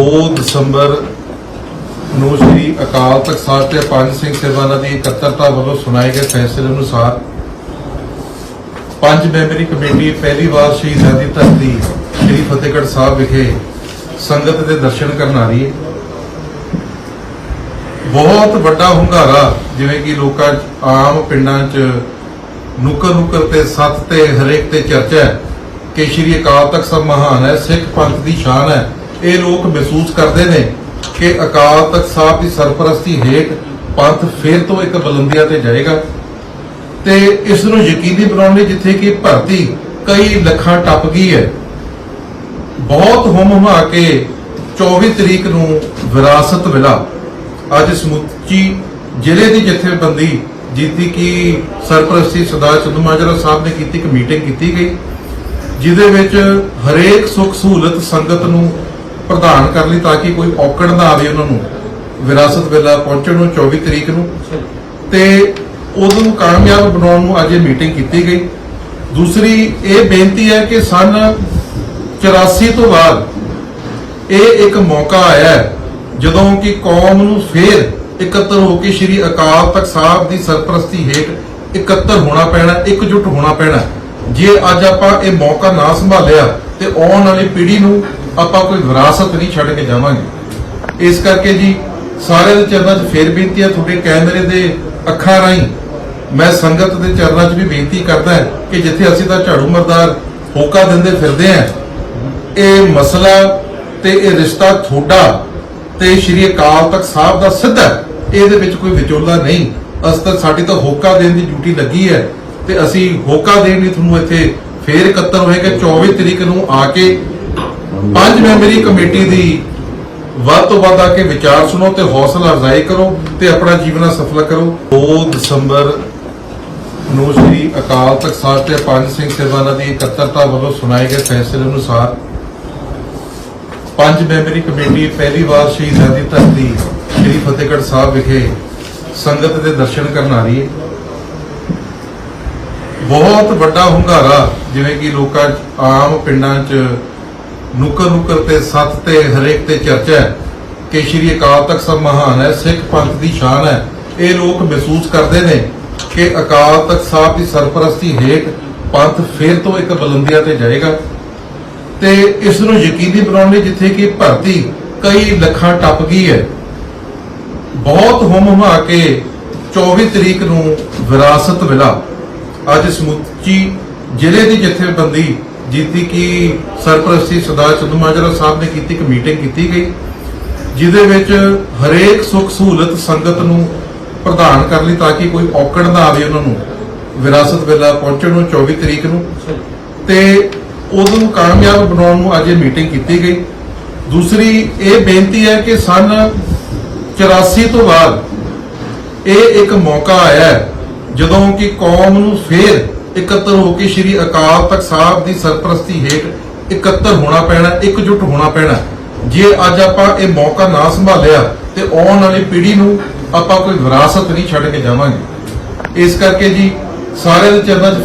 2 ਦਸੰਬਰ ਨੂੰ ਸ੍ਰੀ ਅਕਾਲ ਤਖਤ ਸਾਹਿਬ ਤੇ ਪੰਜ ਸਿੰਘ ਸਾਹਿਬਾਨਾਂ ਦੀ ਇਕੱਤਰਤਾ ਵੱਲੋਂ ਸੁਣਾਏ ਗਏ ਫੈਸਲੇ ਅਨੁਸਾਰ ਪੰਜ ਮੈਂਬਰੀ ਕਮੇਟੀ ਪਹਿਲੀ ਵਾਰ ਸ਼ਹੀਦਾਂ ਦੀ ਧਰਤੀ ਸ੍ਰੀ ਫਤਿਹਗੜ੍ਹ ਸਾਹਿਬ ਵਿਖੇ ਸੰਗਤ ਦੇ ਦਰਸ਼ਨ ਕਰਨ ਆ ਰਹੀ ਹੈ। ਬਹੁਤ ਵੱਡਾ ਹੁੰਗਾਰਾ, ਜਿਵੇਂ ਕਿ ਲੋਕਾਂ ਆਮ ਪਿੰਡਾਂ 'ਚ ਨੁੱਕਰ ਨੁਕਰ ਤੇ ਸੱਤ ਤੇ ਹਰੇਕ ਤੇ ਚਰਚਾ ਹੈ ਕਿ ਸ਼੍ਰੀ ਅਕਾਲ ਤਖਤ ਸਾਹਿਬ ਮਹਾਨ ਹੈ, ਸਿੱਖ ਪੰਥ ਦੀ ਸ਼ਾਨ ਹੈ। ਇਹ ਲੋਕ ਮਹਿਸੂਸ ਕਰਦੇ ਨੇ ਕਿ ਅਕਾਲ ਤਖਤ ਸਾਹਿਬ ਦੀ ਸਰਪ੍ਰਸਤੀ ਹੇਠ ਪੰਥ ਫੇਰ ਤੋਂ ਇੱਕ ਬੁਲੰਦੀਆਂ ਤੇ ਜਾਏਗਾ। ਤੇ ਇਸ ਨੂੰ ਯਕੀਨੀ ਬਣਾਉਣ ਲਈ ਜਿੱਥੇ ਕਿ ਭਰਤੀ ਕਈ ਲੱਖਾਂ ਟੱਪ ਗਈ ਹੈ। ਬਹੁਤ ਹੁਮ ਕੇ 24 ਤਰੀਕ ਨੂੰ ਵਿਰਾਸਤ ਮਿਲਾ ਅੱਜ ਸਮੁੱਚੀ ਜ਼ਿਲ੍ਹੇ ਦੀ ਜਥੇਬੰਦੀ ਜਿੱਤੀ ਕਿ ਸਰਪ੍ਰਸਤੀ ਸਰਦਾਰ ਚੰਦੂਮਾਜਰਾ ਸਾਹਿਬ ਨੇ ਕੀਤੀ, ਇੱਕ ਮੀਟਿੰਗ ਕੀਤੀ ਗਈ, ਜਿਹਦੇ ਵਿੱਚ ਹਰੇਕ ਸੁੱਖ ਸਹੂਲਤ ਸੰਗਤ ਨੂੰ ਪ੍ਰਦਾਨ ਕਰ ਲਈ ਤਾਂ ਕਿ ਕੋਈ ਔਕੜ ਨਾ ਆਵੇ ਉਹਨਾਂ ਨੂੰ। ਵਿਰਾਸਤ ਵੇਲਾ ਪਹੁੰਚਣ ਨੂੰ 24 ਤਰੀਕ ਨੂੰ। ਤੇ ਉਦੋਂ ਕਾਮਯਾਬ ਬਣਾਉਣ ਨੂੰ ਅੱਜ ਇਹ ਮੀਟਿੰਗ ਕੀਤੀ ਗਈ। ਦੂਸਰੀ ਇਹ ਬੇਨਤੀ ਹੈ ਕਿ ਸਨ 84 ਤੋਂ ਬਾਅਦ ਇਹ ਇੱਕ ਮੌਕਾ ਆਇਆ ਜਦੋਂ ਕਿ ਕੌਮ ਨੂੰ ਫੇਰ ਇਕੱਤਰ ਹੋ ਕੇ ਸ੍ਰੀ ਅਕਾਲ ਤਖਤ ਸਾਹਿਬ ਦੀ ਸਰਪ੍ਰਸਤੀ ਹੇਠ ਇਕੱਤਰ ਹੋਣਾ ਪੈਣਾ, ਇਕਜੁੱਟ ਹੋਣਾ ਪੈਣਾ। ਜੇ ਅੱਜ ਆਪਾਂ ਇਹ ਮੌਕਾ ਨਾ ਸੰਭਾਲਿਆ ਤੇ ਆਉਣ ਵਾਲੀ ਪੀੜ੍ਹੀ ਨੂੰ ਆਪਾਂ ਕੋਈ ਵਿਰਾਸਤ ਨਹੀਂ ਛੱਡ ਕੇ ਜਾਵਾਂਗੇ। ਇਸ ਕਰਕੇ ਜੀ ਸਾਰਿਆਂ ਦੇ ਚਰਨਾਂ 'ਚ ਫੇਰ ਬੇਨਤੀ ਹੈ, ਤੁਹਾਡੇ ਕੈਮਰੇ ਦੇ ਅੱਖਾਂ ਰਾਹੀਂ ਮੈਂ ਸੰਗਤ ਦੇ ਚਰਨਾਂ 'ਚ ਵੀ ਬੇਨਤੀ ਕਰਦਾ ਹਾਂ ਕਿ ਜਿੱਥੇ ਅਸੀਂ ਤਾਂ ਝਾੜੂ ਮਰਦਾਰ ਹੋਕਾ ਦਿੰਦੇ ਫਿਰਦੇ ਆਂ ਇਹ ਮਸਲਾ ਤੇ ਇਹ ਰਿਸ਼ਤਾ ਥੋੜਾ ਤੇ ਸ਼੍ਰੀ ਅਕਾਲ ਤਖਤ ਸਾਹਿਬ ਦਾ ਸਿੱਧਾ ਇਹਦੇ ਵਿੱਚ ਕੋਈ ਵਿਚੋਲਾ ਨਹੀਂ। ਅਸ ਸਾਡੀ ਤਾਂ ਹੋਕਾ ਦੇਣ ਦੀ ਡਿਊਟੀ ਲੱਗੀ ਹੈ ਤੇ ਅਸੀਂ ਹੋਕਾ ਦੇਣ ਲਈ ਤੁਹਾਨੂੰ ਇੱਥੇ ਫੇਰ ਇਕੱਤਰ ਹੋਏ ਕਿ 24 ਤਰੀਕ ਨੂੰ ਆ ਕੇ ਪੰਜ ਮੈਂਬਰੀ ਕਮੇਟੀ ਦੀ ਵੱਧ ਤੋਂ ਵੱਧ ਆ ਕੇ ਵਿਚਾਰ ਸੁਣੋ ਤੇ ਹੌਸਲਾ ਅਫਜ਼ਾਈ ਕਰੋ ਤੇ ਆਪਣਾ ਜੀਵਨ ਸਫਲ ਕਰੋ। 2 ਦਸੰਬਰ ਨੂੰ ਸ੍ਰੀ ਅਕਾਲ ਤਖਤ ਸਾਹਿਬ ਤੇ ਪੰਜ ਸਿੰਘ ਸੇਵਾਨਾਂ ਦੀ ਇਕੱਤਰਤਾ ਵੱਲੋਂ ਸੁਣਾਏ ਗਏ ਫੈਸਲੇ ਅਨੁਸਾਰ ਪੰਜ ਮੈਂਬਰੀ ਕਮੇਟੀ ਪਹਿਲੀ ਵਾਰ ਸ਼ਹੀਦਾਂ ਦੀ ਧਰਤੀ ਸ੍ਰੀ ਫਤਿਹਗੜ੍ਹ ਸਾਹਿਬ ਵਿਖੇ ਸੰਗਤ ਦੇ ਦਰਸ਼ਨ ਕਰਨ ਆ ਰਹੀ ਹੈ। ਬਹੁਤ ਵੱਡਾ ਹੁੰਗਾਰਾ ਜਿਵੇਂ ਕਿ ਲੋਕਾਂ ਆਮ ਪਿੰਡਾਂ 'ਚ ਨੁਕਰ ਨੁਕਰ ਤੇ ਸੱਤ ਤੇ ਹਰੇਕ ਤੇ ਚਰਚਾ ਹੈ ਕਿ ਸ਼੍ਰੀ ਅਕਾਲ ਤਖਤ ਸਾਹਿਬ ਮਹਾਨ ਹੈ, ਸਿੱਖ ਪੰਥ ਦੀ ਸ਼ਾਨ ਹੈ। ਇਹ ਲੋਕ ਮਹਿਸੂਸ ਕਰਦੇ ਨੇ ਕਿ ਅਕਾਲ ਤਖਤ ਸਾਹਿਬ ਦੀ ਸਰਪ੍ਰਸਤੀ ਹੇਠ ਪੰਥ ਫੇਰ ਤੋਂ ਇੱਕ ਬੁਲੰਦੀਆਂ ਤੇ ਜਾਏਗਾ ਤੇ ਇਸ ਨੂੰ ਯਕੀਨੀ ਬਣਾਉਣ ਲਈ ਜਿੱਥੇ ਕਿ ਭਰਤੀ ਕਈ ਲੱਖਾਂ ਟੱਪ ਗਈ ਹੈ। ਬਹੁਤ ਹੁਮ ਹੁਮਾ ਕੇ 24 ਤਰੀਕ ਨੂੰ ਵਿਰਾਸਤ ਮਿਲਾ ਅੱਜ ਸਮੁੱਚੀ ਜ਼ਿਲ੍ਹੇ ਦੀ ਜਥੇਬੰਦੀ ਜਿੱਤੀ ਕਿ ਸਰਪ੍ਰਸਤੀ ਸਰਦਾਰ ਚੰਦੂ ਮਾਜਰਾ ਸਾਹਿਬ ਨੇ ਕੀਤੀ ਇੱਕ ਮੀਟਿੰਗ ਕੀਤੀ ਗਈ, ਜਿਹਦੇ ਵਿੱਚ ਹਰੇਕ ਸੁੱਖ ਸਹੂਲਤ ਸੰਗਤ ਨੂੰ ਪ੍ਰਦਾਨ ਕਰ ਲਈ ਤਾਂ ਕਿ ਕੋਈ ਔਕੜ ਨਾ ਆਵੇ ਉਹਨਾਂ ਨੂੰ, ਵਿਰਾਸਤ ਵੇਲਾ ਪਹੁੰਚਣ ਨੂੰ 24 ਤਰੀਕ ਨੂੰ। ਤੇ ਉਦੋਂ ਕਾਮਯਾਬ ਬਣਾਉਣ ਨੂੰ ਅੱਜ ਇਹ ਮੀਟਿੰਗ ਕੀਤੀ ਗਈ। ਦੂਸਰੀ ਇਹ ਬੇਨਤੀ ਹੈ ਕਿ ਸਨ 84 ਤੋਂ ਬਾਅਦ ਇਹ ਇੱਕ ਮੌਕਾ ਆਇਆ ਜਦੋਂ ਕਿ ਕੌਮ ਨੂੰ ਫੇਰ ਇਕੱਤਰ ਹੋ ਕੇ ਸ੍ਰੀ ਅਕਾਲ ਤਖਤ ਸਾਹਿਬ ਦੀ ਸਰਪ੍ਰਸਤੀ ਹੇਠ ਇਕੱਤਰ ਹੋਣਾ ਪੈਣਾ, ਇਕਜੁੱਟ ਹੋਣਾ ਪੈਣਾ। ਜੇ ਅੱਜ ਆਪਾਂ ਇਹ ਮੌਕਾ ਨਾ ਸੰਭਾਲਿਆ, ਤੇ ਆਉਣ ਵਾਲੀ ਪੀੜ੍ਹੀ ਨੂੰ ਆਪਾਂ ਕੋਈ ਵਿਰਾਸਤ ਨਹੀਂ ਛੱਡ ਕੇ ਜਾਵਾਂਗੇ। ਇਸ ਕਰਕੇ ਜੀ, ਸਾਰਿਆਂ ਦੇ ਚਰਨਾਂ 'ਚ